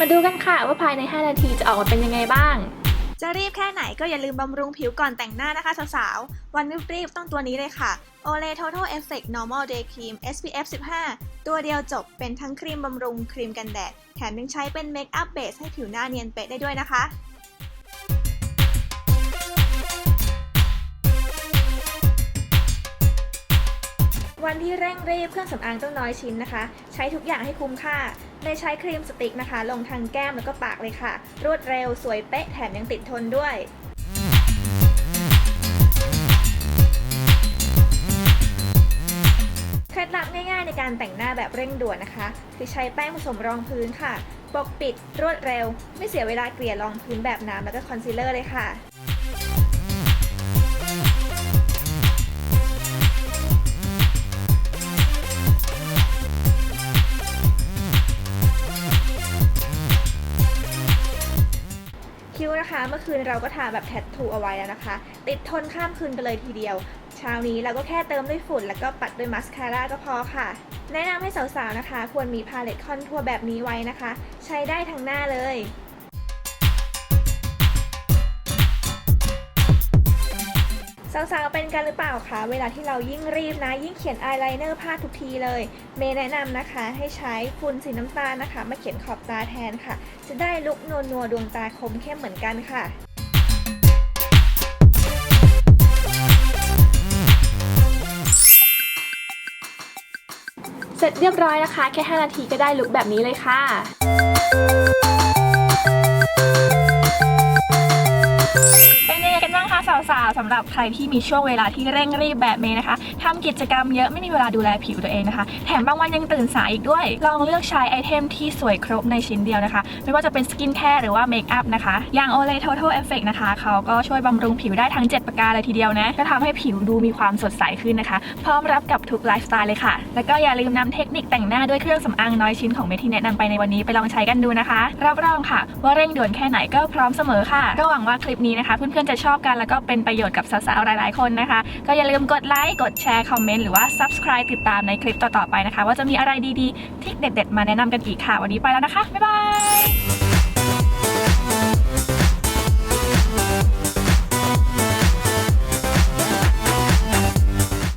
มาดูกันค่ะว่าภายใน 5 นาทีจะออกมาเป็นยังไงบ้าง จะรีบแค่ไหนก็อย่าลืมบำรุงผิวก่อนแต่งหน้านะคะสาวๆ วันรีบๆต้องตัวนี้เลยค่ะ Olay Total Effect Normal Day Cream SPF 15 ตัวเดียวจบเป็นทั้งครีมบำรุงครีมกันแดด แถมยังใช้เป็นเมคอัพเบสให้ผิวหน้าเนียนเป๊ะได้ด้วยนะคะวันที่เร่งรีบเครื่องสำอางต้องน้อยชิ้นนะคะ ใช้ทุกอย่างให้คุ้มค่า เลยใช้ครีมสติกนะคะ ลงทางแก้มแล้วก็ปากเลยค่ะ รวดเร็วสวยเป๊ะแถมยังติดทนด้วยเคล็ดลับง่ายๆในการแต่งหน้าแบบเร่งด่วนนะคะ คือใช้แป้งผสมรองพื้นค่ะ ปกปิดรวดเร็ว ไม่เสียเวลาเกลี่ยรองพื้นแบบน้ำแล้วก็คอนซีลเลอร์เลยค่ะ คิ้วนะคะเมื่อคืนเราก็ทาแบบแทททูเอาไว้แล้วนะคะ ติดทนข้ามคืนไปเลยทีเดียว เช้านี้เราก็แค่เติมด้วยฝุ่น แล้วก็ปัดด้วยมัสคาร่าก็พอค่ะ แนะนำให้สาวๆนะคะ ควรมีพาเลตคอนทัวร์แบบนี้ไว้นะคะ ใช้ได้ทั้งหน้าเลย สาวๆ เป็นกันหรือเปล่าคะ เวลาที่เรายิ่งรีบนะ ยิ่งเขียนอายไลเนอร์พลาดทุกทีเลย เมย์แนะนำนะคะ ให้ใช้ฝุ่นสีน้ำตาลนะคะ มาเขียนขอบตาแทนค่ะ จะได้ลุกนัวนัวดวงตาคมเข้มเหมือนกันค่ะเสร็จเรียบร้อยนะคะ แค่ 5 นาทีก็ได้ลุคแบบนี้เลยค่ะ สาวๆสำหรับใครที่มีช่วงเวลาที่เร่งรีบแบบเมย์นะคะทำกิจกรรมเยอะไม่มีเวลาดูแลผิวตัวเองนะคะ แถมบางวันยังตื่นสายอีกด้วย ลองเลือกใช้ไอเทมที่สวยครบในชิ้นเดียวนะคะ ไม่ว่าจะเป็นสกินแคร์หรือว่าเมคอัพนะคะ อย่าง Olay Total Effect นะคะเขาก็ช่วยบำรุงผิวได้ทั้ง 7 ประการเลยทีเดียวนะ ก็ทำให้ผิวดูมีความสดใสขึ้นนะคะ พร้อมรับกับทุกไลฟ์สไตล์เลยค่ะ แล้วก็อย่าลืมนำเทคนิคแต่งหน้าด้วยเครื่องสำอางน้อยชิ้นของเมย์ที่แนะนำไปในวันนี้ไปลองใช้กันดูนะคะ รับรองค่ะ ว่าเร่งด่วนแค่ไหนก็พร้อมเสมอค่ะก็หวังว่าคลิปนี้นะคะ เพื่อนๆจะชอบกันแล้วก็เป็นประโยชน์กับสาวๆ หลายๆ คนนะคะ ก็อย่าลืมกดไลค์ กดแชร์ คอมเมนต์ หรือว่า subscribe ติดตามในคลิปต่อ ๆ ไปนะคะ ว่าจะมีอะไรดีๆ ที่เด็ด ๆ มาแนะนำกันอีกค่ะ วันนี้ไปแล้วนะคะ บ๊ายบาย